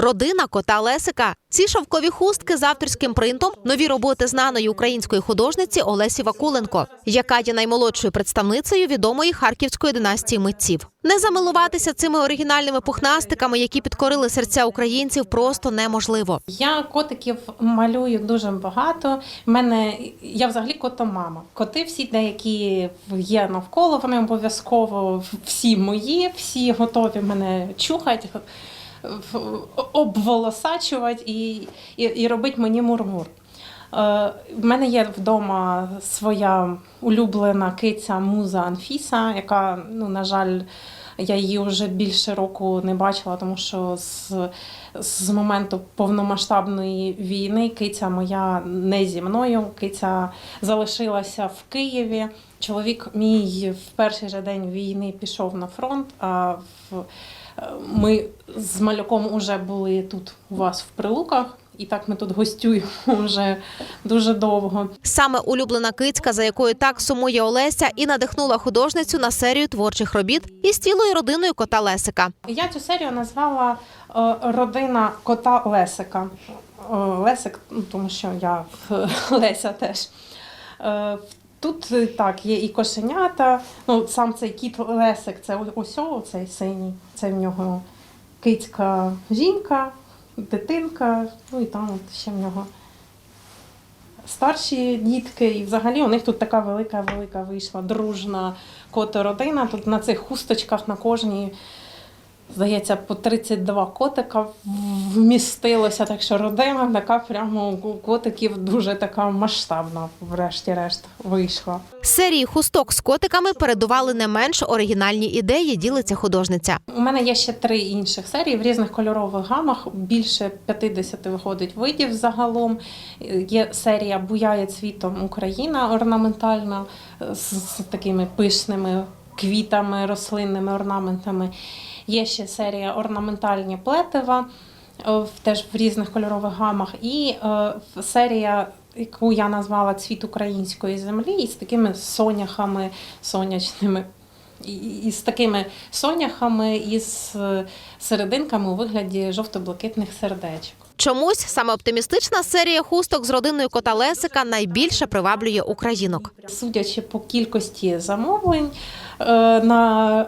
Родина кота Лесика. Ці шовкові хустки з авторським принтом нові роботи знаної української художниці Олесі Вакуленко, яка є наймолодшою представницею відомої харківської династії митців. Не замилуватися цими оригінальними пухнастиками, які підкорили серця українців, просто неможливо. Я котиків малюю дуже багато. В мене я взагалі котомама. Коти всі деякі є навколо, вони обов'язково всі мої, всі готові мене чухати, обволосачувати і, і, і робити мені мурмур. Е, В мене є вдома своя улюблена киця муза Анфіса, яка, ну, на жаль, я її вже більше року не бачила, тому що з, з моменту повномасштабної війни киця моя не зі мною. Киця залишилася в Києві. Чоловік мій в перший же день війни пішов на фронт. А в, ми з малюком вже були тут у вас в прилуках. І так ми тут гостюємо вже дуже довго. Саме улюблена кицька, за якою так сумує Олеся, і надихнула художницю на серію творчих робіт із цілою родиною кота Лесика. Я цю серію назвала е, Родина кота Лесика. Е, Лесик, ну, тому що я Леся теж. Е, Тут так, є і кошенята. Ну, сам цей кіт Лесик, це о- ось цей синій. Це в нього кицька жінка, дитинка, ну і там от ще в нього старші дітки. І взагалі у них тут така велика-велика вийшла дружна котородина. Тут на цих хусточках на кожній, здається, по 32 котика вмістилося. Так що родина така прямо у котиків дуже така масштабна, врешті-решт, вийшла. Серії хусток з котиками передували не менш оригінальні ідеї, ділиться художниця. У мене є ще три інших серії в різних кольорових гамах. Більше 50 виходить видів загалом. Є серія Буяє цвітом Україна орнаментальна з, з такими пишними квітами, рослинними орнаментами. Є ще серія орнаментальні плетива, теж в різних кольорових гамах. І е, в- серія, яку я назвала Цвіт української землі, із такими соняхами сонячними і- і з такими соняхами і з е, серединками у вигляді жовто-блакитних сердечок. Чомусь саме оптимістична серія хусток з родиною кота Лесика найбільше приваблює українок. Судячи по кількості замовлень е, на,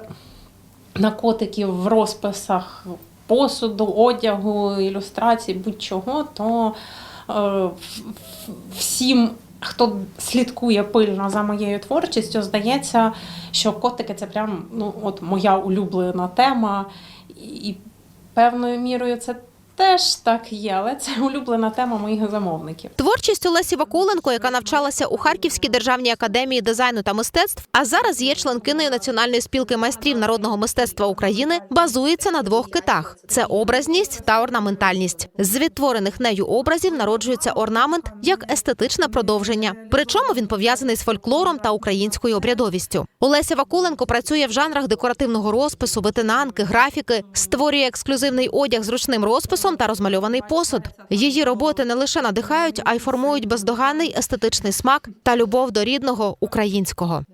на котиків в розписах посуду, одягу, ілюстрацій, будь-чого, то е, всім. Хто слідкує пильно за моєю творчістю, здається, що котики це прям ну, от моя улюблена тема. І певною мірою це теж так є, але це улюблена тема моїх замовників. Творчість Олесі Вакуленко, яка навчалася у Харківській державній академії дизайну та мистецтв, а зараз є членкиною Національної спілки майстрів народного мистецтва України, базується на двох китах: це образність та орнаментальність. З відтворених нею образів народжується орнамент як естетичне продовження. Причому він пов'язаний з фольклором та українською обрядовістю. Олеся Вакуленко працює в жанрах декоративного розпису, ветенанки, графіки, створює ексклюзивний одяг з ручним розписом та розмальований посуд. Її роботи не лише надихають, а й формують бездоганний естетичний смак та любов до рідного українського.